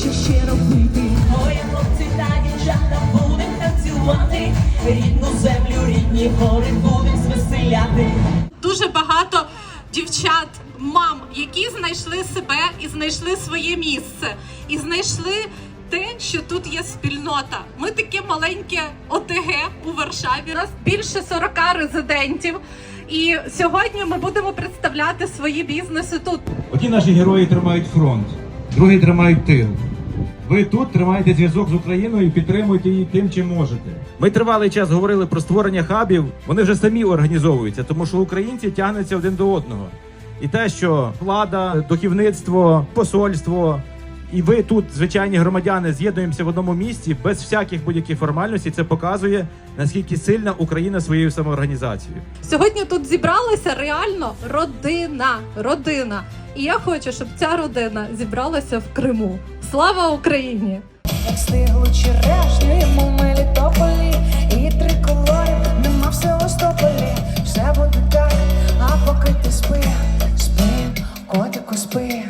що ще робити. Ой, хлопці та дівчата будем танцювати, рідну землю, рідні гори будем звеселяти. дуже багато дівчат, мам, які знайшли себе і знайшли своє місце, і знайшли те, що тут є спільнота. Ми таке маленьке ОТГ у Варшаві. У нас більше 40 резидентів. І сьогодні ми будемо представляти свої бізнеси тут. Одні наші герої тримають фронт, другі тримають тил. Ви тут тримаєте зв'язок з Україною і підтримуєте її тим, чим можете. Ми тривалий час говорили про створення хабів. Вони вже самі організовуються, тому що українці тягнуться один до одного. І те, що влада, духівництво, посольство. І ви тут, звичайні громадяни, з'єднуємося в одному місці без всяких будь-яких формальностей. Це показує наскільки сильна Україна своєю самоорганізацією. Сьогодні тут зібралася реально родина. Родина. І я хочу, щоб ця родина зібралася в Криму. Слава Україні! Як стиглу черешню йому Мелітополі І триколорів нема в Севастополі Все буде так, а поки ти спи, спи, котику спи